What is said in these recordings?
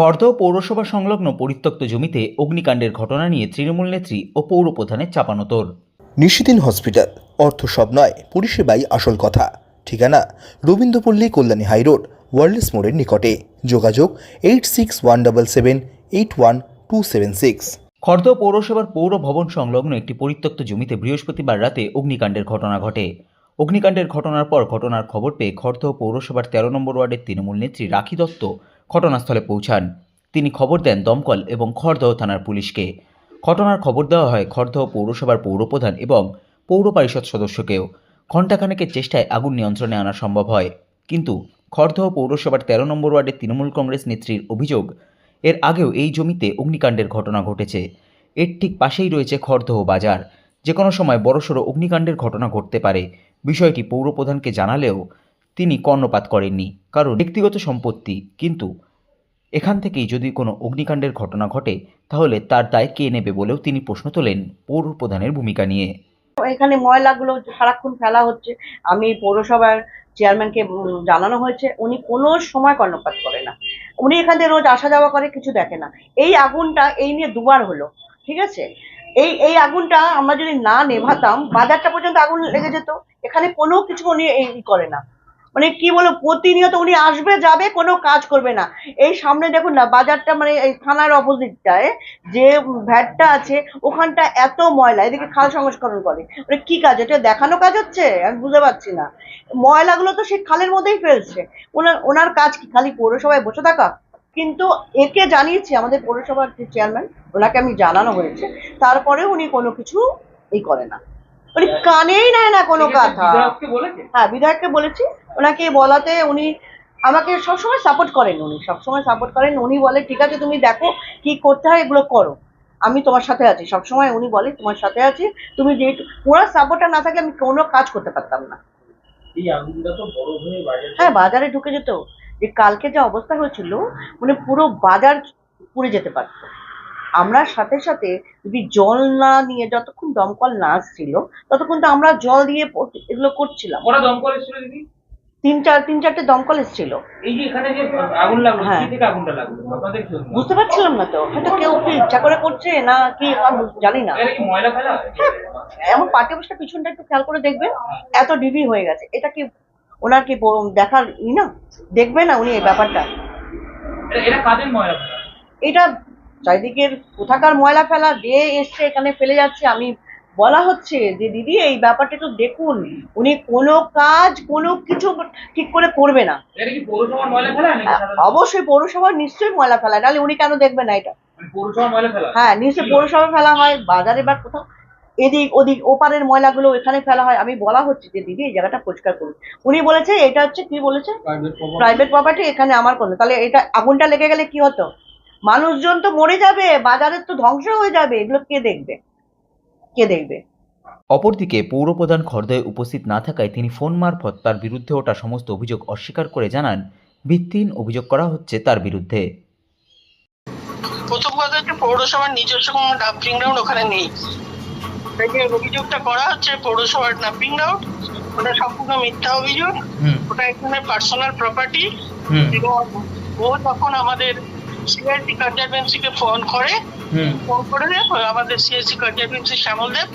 খড়দহ পৌরসভা সংলগ্ন পরিত্যক্ত জমিতে অগ্নিকাণ্ডের ঘটনা নিয়ে তৃণমূল নেত্রী ও পৌর প্রধানের চাপানোতর নিশিদিন হসপিটাল অর্থ সব নয় পরিষেবাই আসল কথা। ঠিকানা রবীন্দ্রপল্লী কল্যাণী হাইরোড ওয়ার্ল্ডস মোড়ের নিকটে। যোগাযোগ eight six one double seven eight one two seven six. Khardah পৌরসভার পৌর ভবন সংলগ্ন একটি পরিত্যক্ত জমিতে বৃহস্পতিবার রাতে অগ্নিকাণ্ডের ঘটনা ঘটে। অগ্নিকাণ্ডের ঘটনার পর ঘটনার খবর পেয়ে খড়দহ পৌরসভার তেরো নম্বর ওয়ার্ডের তৃণমূল নেত্রী রাখি দত্ত ঘটনাস্থলে পৌঁছান। তিনি খবর দেন দমকল এবং খড়দহ থানার পুলিশকে। ঘটনার খবর দেওয়া হয় খড়দহ পৌরসভার পৌরপ্রধান এবং পৌর পরিষদ সদস্যকেও। ঘণ্টাখানেকের চেষ্টায় আগুন নিয়ন্ত্রণে আনা সম্ভব হয়। কিন্তু খড়দহ পৌরসভার তেরো নম্বর ওয়ার্ডের তৃণমূল কংগ্রেস নেত্রীর অভিযোগ, এর আগেও এই জমিতে অগ্নিকাণ্ডের ঘটনা ঘটেছে। এর ঠিক পাশেই রয়েছে খড়দহ বাজার। যে কোনো সময় বড়সড় অগ্নিকাণ্ডের ঘটনা ঘটতে পারে। বিষয়টি পৌরপ্রধানকে জানালেও তিনি কর্ণপাত করেননি, কারণ ব্যক্তিগত সম্পত্তি, কিন্তু এখান থেকেই যদি কোনো অগ্নিকাণ্ডের ঘটনা ঘটে, তাহলে তার দায় কে নেবে বলেও তিনি প্রশ্ন তোলেন পৌর প্রধানের ভূমিকা নিয়ে। এখানে ময়লাগুলো সারাক্ষণ ফেলা হচ্ছে। আমি পৌরসভার চেয়ারম্যানকে জানানো হয়েছে, উনি কোনো সময় কর্ণপাত করে না। উনি এখান রোজ আসা যাওয়া করে, কিছু দেখে না। এই আগুনটা, এই নিয়ে দুবার হলো, ঠিক আছে? এই এই আগুনটা আমরা যদি না নেভাতাম, বাজারটা পর্যন্ত আগুন লেগে যেত। এখানে কোনো কিছু উনি এই করে না। মানে কি বলব, প্রতিনিয়ত উনি আসবে, যাবে, কোনো কাজ করবে না। এই সামনে দেখুন না, বাজারটা মানে এই থানার অপোজিটটায় যে ভ্যাটটা আছে, ওখানটা এত ময়লা, এদিকে খাল সংস্করণ করে। মানে কি কাজ, এটা দেখানো কাজ হচ্ছে? আমি বুঝতে পারছি না। ময়লাগুলো তো সেই খালের মধ্যেই ফেলছে। ওনার ওনার কাজ কি, খালি পৌরসভায় বসে থাকা? কিন্তু একে জানিয়েছি, আমাদের পৌরসভার যে চেয়ারম্যান, ওনাকে আমি জানানো হয়েছে। তারপরে উনি কোনো কিছু এই করে না। উনি কানেই নেয় না কোনো কথা। হ্যাঁ বিধায়ককে বলেছি। ওনাকে বলাতে উনি আমাকে সবসময় সাপোর্ট করেন উনি সবসময় সাপোর্ট করেন। উনি বলে ঠিক আছে তুমি দেখো কি করতে হয় এগুলো করো। আমি তোমার সাথে আছি। সবসময় উনি বলে তোমার সাথে আছি। তুমি যেহেতু ওনার সাপোর্টটা না থাকলে আমি কোনো কাজ করতে পারতাম না। হয়ে হ্যাঁ বাজারে ঢুকে যেত। যে কালকে যে অবস্থা হয়েছিল মানে পুরো বাজার পুড়ে যেতে পারতো। আমরা সাথে সাথে যদি জল না নিয়ে যতক্ষণ দমকল না আসছিল ততক্ষণ তো আমরা জল দিয়ে এগুলো করছিলাম। ওরা দমকল এসেছিল দিদি? তিন চার তিন চারটে দমকল এসেছিল। এই যে এখানে যে আগুন লাগল হ্যাঁ। থেকে আগুনটা লাগল? আপনাদের কি বুঝতে পারছিলাম না তো। হয়তো কেউ কি ইচ্ছা করে করছে না কি আমি জানি না। কি ময়লা ফেলা? এমন পার্টি অবস্থা পিছনটা একটু খেয়াল করে দেখবেন। এত ডিবি হয়ে গেছে। এটা কি ওনার কি দেখার ই না? দেখবে না উনি এই ব্যাপারটা? এটা কাদের ময়লা এটা চারিদিকের কোথাকার ময়লা ফেলা যে এসছে এখানে ফেলে যাচ্ছে আমি বলা হচ্ছে যে দিদি এই ব্যাপারটা একটু দেখুন। উনি কোনো কাজ কোনো কিছু ঠিক করে করবে না। অবশ্যই পৌরসভার নিশ্চয়ই ময়লা ফেলা নাহলে উনি কেন দেখবে না এটা? মানে হ্যাঁ নিশ্চয়ই পৌরসভা ফেলা হয় বাজারে বা কোথাও। এদিক ওদিক ওপারের ময়লাগুলো এখানে ফেলা হয়। আমি বলা হচ্ছে যে দিদি এই জায়গাটা পরিষ্কার করুন। উনি বলেছে এটা হচ্ছে কি বলেছে? প্রাইভেট প্রপার্টি এখানে আমার কোনো তাহলে এটা আগুনটা লেগে গেলে কি হতো? মানুষজন তো মরে যাবে বাজারের তো ধ্বংস হয়ে যাবে এগুলো কে দেখবে? কে দেখবে? অপরদিকে পৌরপ্রধান খর্দয়ে উপস্থিত না থাকায় তিনি ফোন মারফত তার বিরুদ্ধে ওঠা সমস্ত অভিযোগ অস্বীকার করে জানান। ভিত্তিহীন অভিযোগ করা হচ্ছে তার বিরুদ্ধে। প্রথম কথা হচ্ছে পৌরসভার নিজস্ব কোনো ডাম্পিং গ্রাউন্ড ওখানে নেই। তাই যে অভিযোগটা করা হচ্ছে পৌরসভার ডাম্পিং গ্রাউন্ড ওটা সম্পূর্ণ মিথ্যা অভিযোগ। হুম। ওটা এখানে পার্সোনাল প্রপার্টি হুম। এবং ও তখন আমাদের সিআরটি কনজারভেন্সিকে ফোন করে ফোন করে আমাদের সিএসসি কনজারভেন্সি শ্যামল দেব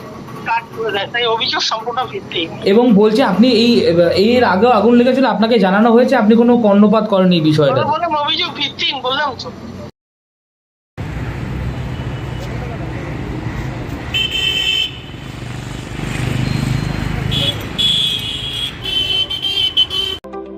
এবং বলছে আপনি এই এর আগে আগুন লেগেছিল আপনাকে জানানো হয়েছে আপনি কোনো কর্ণপাত করেন এই বিষয়টা অভিযোগ ভিত্তিহীন বললাম তো।